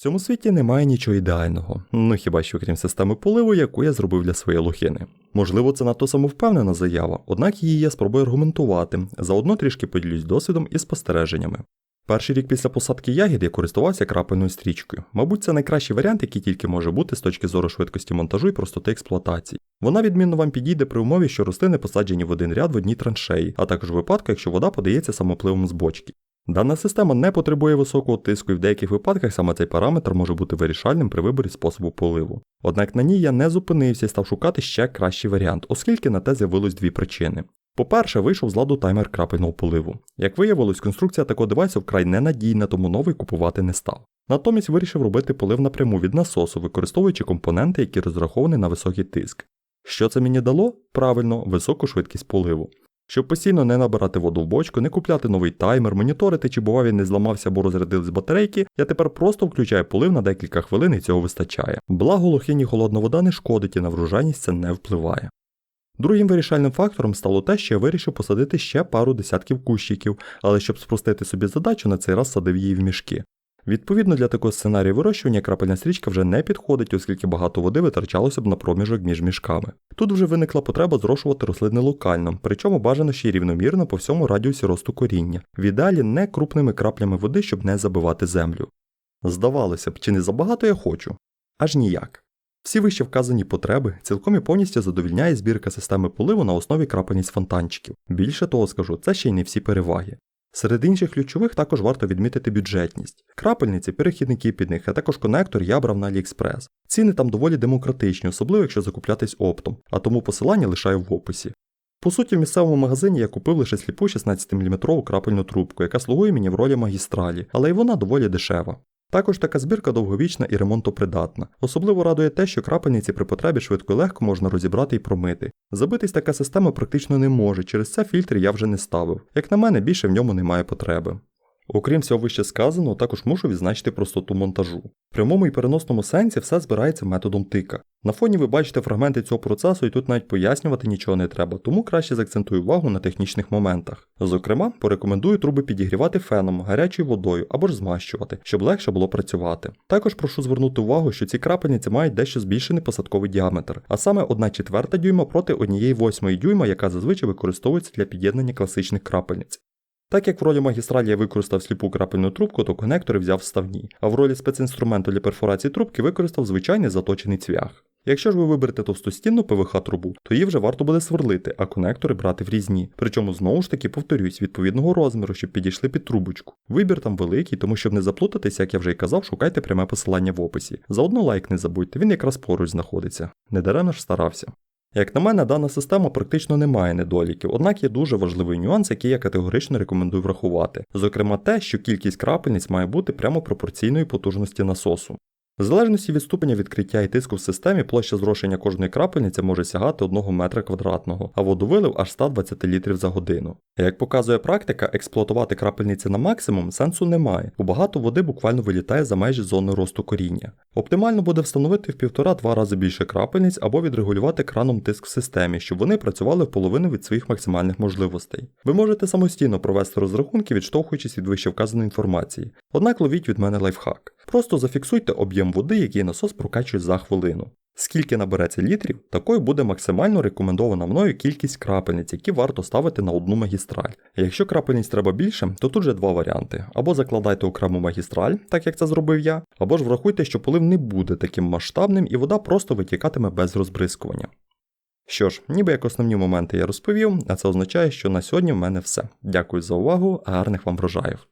В цьому світі немає нічого ідеального, ну хіба що крім системи поливу, яку я зробив для своєї лохини. Можливо, це надто самовпевнена заява, однак її я спробую аргументувати, заодно трішки поділюсь досвідом і спостереженнями. Перший рік після посадки ягід я користувався крапельною стрічкою. Мабуть, це найкращий варіант, який тільки може бути з точки зору швидкості монтажу і простоти експлуатації. Вона відмінно вам підійде при умові, що рослини посаджені в один ряд в одній траншеї, а також в випадку, якщо вода подається самопливом з бочки. Дана система не потребує високого тиску і в деяких випадках саме цей параметр може бути вирішальним при виборі способу поливу. Однак на ній я не зупинився і став шукати ще кращий варіант, оскільки на те з'явилось дві причини. По-перше, вийшов з ладу таймер крапельного поливу. Як виявилось, конструкція такого девайсу вкрай ненадійна, тому новий купувати не став. Натомість вирішив робити полив напряму від насосу, використовуючи компоненти, які розраховані на високий тиск. Що це мені дало? Правильно, високу швидкість поливу. Щоб постійно не набирати воду в бочку, не купляти новий таймер, моніторити, чи бува він не зламався або розрядились батарейки, я тепер просто включаю полив на декілька хвилин і цього вистачає. Благо лохині холодна вода не шкодить і на врожайність це не впливає. Другим вирішальним фактором стало те, що я вирішив посадити ще пару десятків кущиків, але щоб спростити собі задачу, на цей раз садив її в мішки. Відповідно для такого сценарію вирощування крапельна стрічка вже не підходить, оскільки багато води витрачалося б на проміжок між мішками. Тут вже виникла потреба зрошувати рослини локально, причому бажано ще й рівномірно по всьому радіусі росту коріння, в ідеалі не крупними краплями води, щоб не забивати землю. Здавалося б, чи не забагато я хочу? Аж ніяк. Всі вище вказані потреби цілком і повністю задовільняє збірка системи поливу на основі крапельниць фонтанчиків. Більше того скажу, це ще й не всі переваги. Серед інших ключових також варто відмітити бюджетність. Крапельниці, перехідники під них, а також конектор я брав на AliExpress. Ціни там доволі демократичні, особливо якщо закуплятись оптом, а тому посилання лишаю в описі. По суті, в місцевому магазині я купив лише сліпу 16-мм крапельну трубку, яка слугує мені в ролі магістралі, але й вона доволі дешева. Також така збірка довговічна і ремонтопридатна. Особливо радує те, що крапельниці при потребі швидко і легко можна розібрати і промити. Забитись така система практично не може, через це фільтри я вже не ставив. Як на мене, більше в ньому немає потреби. Окрім всього вище сказаного, також мушу відзначити простоту монтажу. В прямому і переносному сенсі все збирається методом тика. На фоні ви бачите фрагменти цього процесу і тут навіть пояснювати нічого не треба, тому краще заакцентую увагу на технічних моментах. Зокрема, порекомендую труби підігрівати феном, гарячою водою або ж змащувати, щоб легше було працювати. Також прошу звернути увагу, що ці крапельниці мають дещо збільшений посадковий діаметр, а саме 1 четверта дюйма проти 1 восьмої дюйма, яка зазвичай використовується для під'єднання класичних крапельниць. Так як в ролі магістралі я використав сліпу крапельну трубку, то конектори взяв вставні, а в ролі спецінструменту для перфорації трубки використав звичайний заточений цвях. Якщо ж ви виберете товстостінну ПВХ трубу, то її вже варто буде сверлити, а конектори брати в різні. Причому знову ж таки повторюсь, відповідного розміру, щоб підійшли під трубочку. Вибір там великий, тому щоб не заплутатися, як я вже й казав, шукайте пряме посилання в описі. Заодно лайк не забудьте, він якраз поруч знаходиться. Недаремно ж старався. Як на мене, дана система практично не має недоліків, однак є дуже важливий нюанс, який я категорично рекомендую врахувати. Зокрема, те, що кількість крапельниць має бути прямо пропорційною потужності насосу. В залежності від ступеня відкриття і тиску в системі площа зрошення кожної крапельниці може сягати 1 метра квадратного, а водовилив аж 120 літрів за годину. Як показує практика, експлуатувати крапельниці на максимум сенсу немає, бо багато води буквально вилітає за межі зони росту коріння. Оптимально буде встановити в півтора-два рази більше крапельниць або відрегулювати краном тиск в системі, щоб вони працювали в половину від своїх максимальних можливостей. Ви можете самостійно провести розрахунки, відштовхуючись від вище вказаної інформації. Однак ловіть від мене лайфхак. Просто зафіксуйте об'єм води, який насос прокачує за хвилину. Скільки набереться літрів, такою буде максимально рекомендована мною кількість крапельниць, які варто ставити на одну магістраль. Якщо крапельниць треба більше, то тут же два варіанти: або закладайте окрему магістраль, так як це зробив я, або ж врахуйте, що полив не буде таким масштабним і вода просто витікатиме без розбризкування. Що ж, ніби як основні моменти я розповів, а це означає, що на сьогодні в мене все. Дякую за увагу, гарних вам врожаїв.